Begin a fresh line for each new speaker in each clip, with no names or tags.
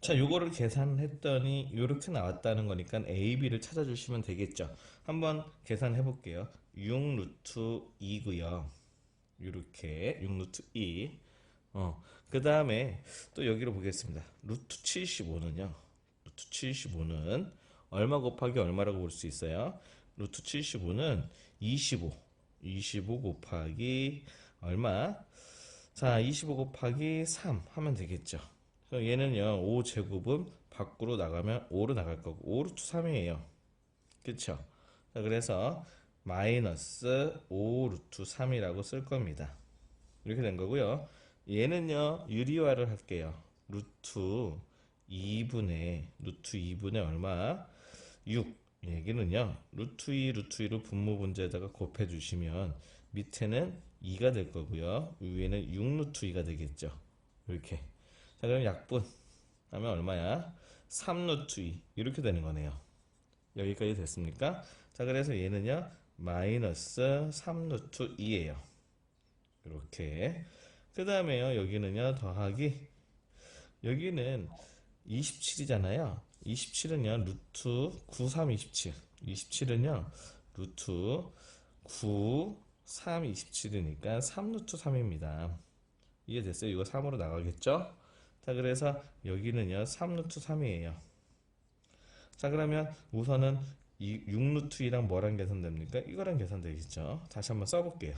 자, 요거를 계산했더니 요렇게 나왔다는 거니까 A, B를 찾아주시면 되겠죠. 한번 계산해 볼게요. 6 루트 2고요. 요렇게 6 루트 2. 어, 그 다음에 또 여기로 보겠습니다. 루트 75는요. 루트 75는 얼마 곱하기 얼마라고 볼 수 있어요? 루트 75는 25. 25 곱하기 얼마? 자, 25 곱하기 3 하면 되겠죠. 그럼 얘는요, 5 제곱은 밖으로 나가면 5로 나갈 거고, 5 루트 3이에요. 그쵸? 자, 그래서 마이너스 5 루트 3이라고 쓸 겁니다. 이렇게 된 거고요. 얘는요, 유리화를 할게요. 루트 2분의, 루트 2분의 얼마? 6. 얘기는요, 루트 2, 루트 2로 분모 분자에다가 곱해 주시면 밑에는 2가 될 거고요. 위에는 6 루트 2가 되겠죠. 이렇게. 자, 그럼 약분 하면 얼마야? 3 루트 2. 이렇게 되는 거네요. 여기까지 됐습니까? 자, 그래서 얘는요, 마이너스 3 루트 2예요. 이렇게. 그 다음에요, 여기는요, 더하기. 여기는 27이잖아요. 27은요, 루트 9, 3, 27. 27은요, 루트 9, 3, 27이니까 3 루트 3입니다. 이해됐어요? 이거 3으로 나가겠죠? 자, 그래서 여기는요, 3 루트 3이에요. 자, 그러면 우선은 이 6루트 2랑 뭐랑 계산됩니까? 이거랑 계산되겠죠? 다시 한번 써볼게요.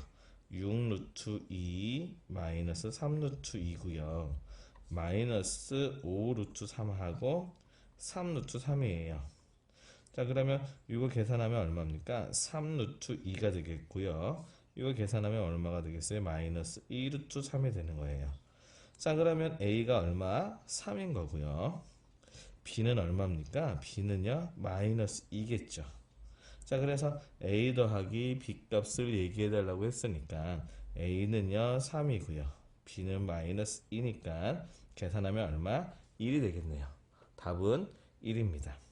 6루트 2 마이너스 3루트 2고요. 마이너스 5루트 3하고 3루트 3이에요. 자, 그러면 이거 계산하면 얼마입니까? 3루트 2가 되겠고요. 이거 계산하면 얼마가 되겠어요? 마이너스 2루트 3이 되는 거예요. 자, 그러면 A가 얼마? 3인 거고요. B는 얼마입니까? B는요, 마이너스 2겠죠. 자, 그래서 A 더하기 B 값을 얘기해 달라고 했으니까 A는요, 3이고요. B는 마이너스 2니까 계산하면 얼마? 1이 되겠네요. 답은 1입니다.